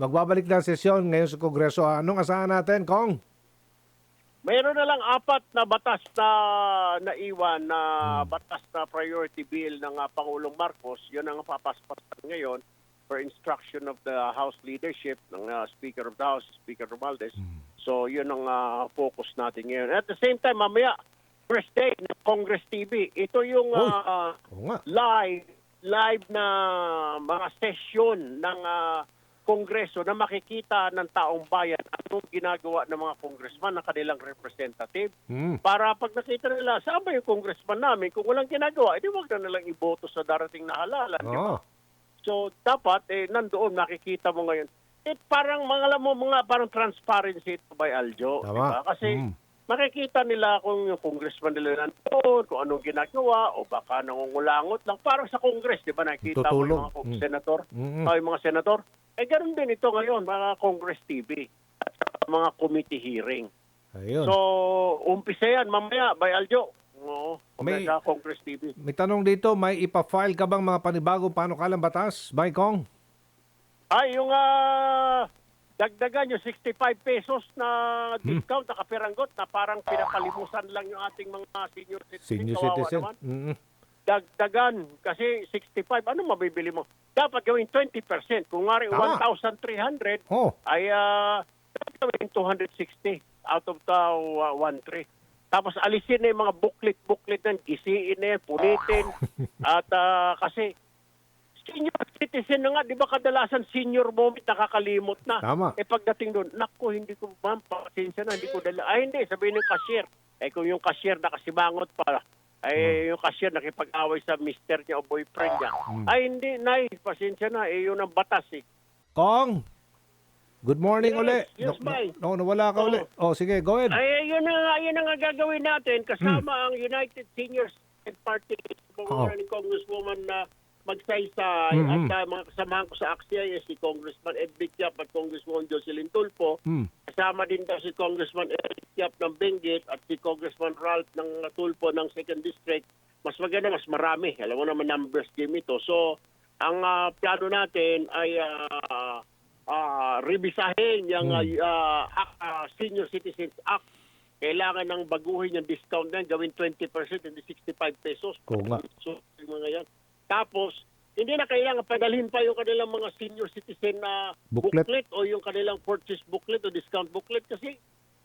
magbabalik na ang sesyon ngayon sa Kongreso. Anong asahan natin, Kong? Mayroon na lang apat na batas na naiwan na batas na priority bill ng ah, Pangulong Marcos. Yun ang papaspasan ngayon for instruction of the House leadership ng ah, Speaker of the House, Speaker Romualdez. So yun ang ah, focus natin ngayon. At the same time, mamaya, first day ng Congress TV. Ito yung Oo nga. live live na mga sesyon ng ah, Kongreso na makikita ng taong bayan anong ginagawa ng mga congressman ng kanilang representative Hmm. para pag nakita nila saan ba yung congressman namin kung walang ginagawa edi wag na nilang iboto sa darating na halalan di ba? Oo. So dapat eh nandoon makikita mo ngayon eh parang mga alam mo mga parang transparency ito by Aljo di Tama. ba? kasi Mm. Makikita nila kung yung congressman nila nandoon, kung anong ginagawa, o baka nangungulangot lang. Parang sa congress, di ba, nakikita mo Tutulong. yung mga Mm. senator, Mm-mm. o yung mga senator. Eh, ganun din ito ngayon, mga congress TV, at mga committee hearing. Ayun. So, umpisa yan, mamaya, by Aljo. Oo, May- sa Congress TV. May tanong dito, may ipa-file ka bang mga panibagong panukalang batas? Bye, Kong? Ay, yung ah, dagdagan yung 65 pesos na Hmm. discount na kapiranggot na parang pinapalimusan lang yung ating mga senior citizen. Senior citizen. naman. Mm-mm. dagdagan kasi 65 ano mabibili mo dapat gawin 20% kung nga Tama. 1,300 Oh, ay ah, dapat gawin 260 out of the uh, 1,3 tapos alisin na yung mga booklet booklet ng gisiin na yan punitin at ah, kasi senior citizen na nga di ba kadalasan senior moment nakakalimot na tama. eh pagdating doon, nako, hindi ko, ma'am, pasensya na, hindi ko dala. Ay, hindi, sabihin ng cashier. Eh, kung yung cashier nakasimangot pa, ay yung cashier nakipag-away sa mister niya o boyfriend niya. Hmm. Ay, hindi, nay, pasensya na, eh, yun ang batas eh. Kong! Good morning Yes, uli. yes, bye. no, no, nawala ka Oo. uli. Oh, sige, go ahead. Ay, yun na nga, yun ang nga gagawin natin kasama Hmm. ang United Seniors Party, pangunan ni Congresswoman na magsaysay Mhm. at uh, mga kasamahan ko sa AXIA eh, si Congressman Ed Bicchap at Congresswoman Jocelyn Tulfo. Hmm. Kasama din daw si Congressman Eric Yap ng Benguet at si Congressman Ralph ng Tulfo ng 2nd District. Mas maganda, mas marami. Alam mo naman numbers game ito. So, ang ah, plano natin ay ah, ah, rebisahin yung ah, Act, ah, Senior Citizens Act. Kailangan ng baguhin yung discount na gawin 20%, hindi 65 pesos. Oo nga. So, mga yan. Tapos, hindi na kailangan padalhin pa yung kanilang mga senior citizen na Booklet. booklet o yung kanilang purchase booklet o discount booklet kasi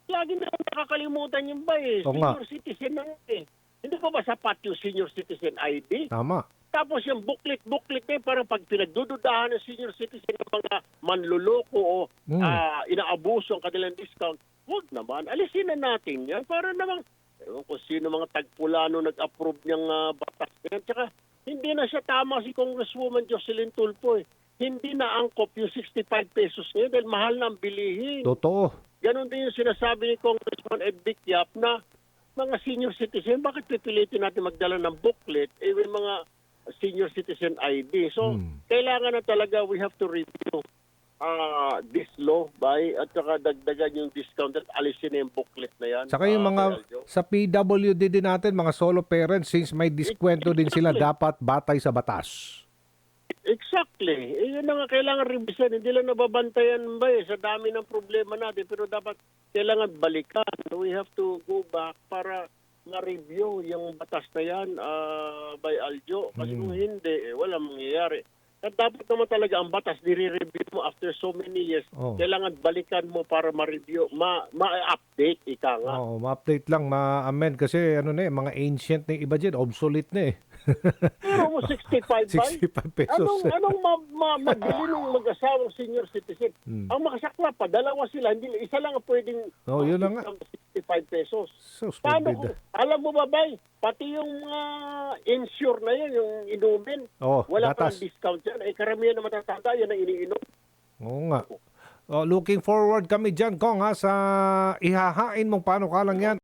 lagi na nakakalimutan yung ba eh. Nga. Senior citizen na eh. Hindi pa ba sapat yung senior citizen ID? Tama. Tapos yung booklet, booklet na yun, parang pag pinagdududahan ng senior citizen ng mga manluloko o Mm. ah, inaabuso ang kanilang discount, huwag naman. Alisin na natin yan para naman, ewan ko sino mga tagpulano nag-approve niyang ah, batas yan. Tsaka hindi na siya tama si Congresswoman Jocelyn Tulfo eh. Hindi na angkop yung 65 pesos ngayon dahil mahal na ang bilihin. Totoo. Ganon din yung sinasabi ni Congressman Ed Bickiap na mga senior citizen, bakit pipilitin natin magdala ng booklet? Eh, may mga senior citizen ID. So, Hmm. kailangan na talaga we have to review uh, this law by at saka dagdagan yung discount at alisin na yung booklet na yan. Saka yung Ah, mga sa PWD din natin, mga solo parents, since may diskwento din sila, dapat batay sa batas. Exactly. Eh, yun na nga kailangan revision. Hindi lang nababantayan ba eh sa dami ng problema natin. Pero dapat kailangan balikan. We have to go back para ma-review yung batas na yan ah, by Aljo. Kasi Mm. kung hindi, eh, wala mangyayari. At dapat naman talaga ang batas, nire-review mo after so many years. Oh. Kailangan balikan mo para ma-review, ma- ma-update, ika nga. Oo, ma-update lang, ma-amend kasi ano na eh, mga ancient na iba dyan, obsolete na eh. Pero mo 65 ba? 65 pesos. Anong anong ma, ma, mabili ng mag-asawang senior citizen? Hmm. Ang makasakla pa, dalawa sila, hindi isa lang ang pwedeng Oh, yun na nga. 65 pesos. So, Paano kung, alam mo ba, bay, pati yung mga insure na yan, yung inumin, Oh, wala gatas. ng discount yan. Eh, karamihan na matatanda, yan ang iniinom. Oo nga. Oh, looking forward kami dyan, Kong, ha, sa ihahain mong paano ka lang yan.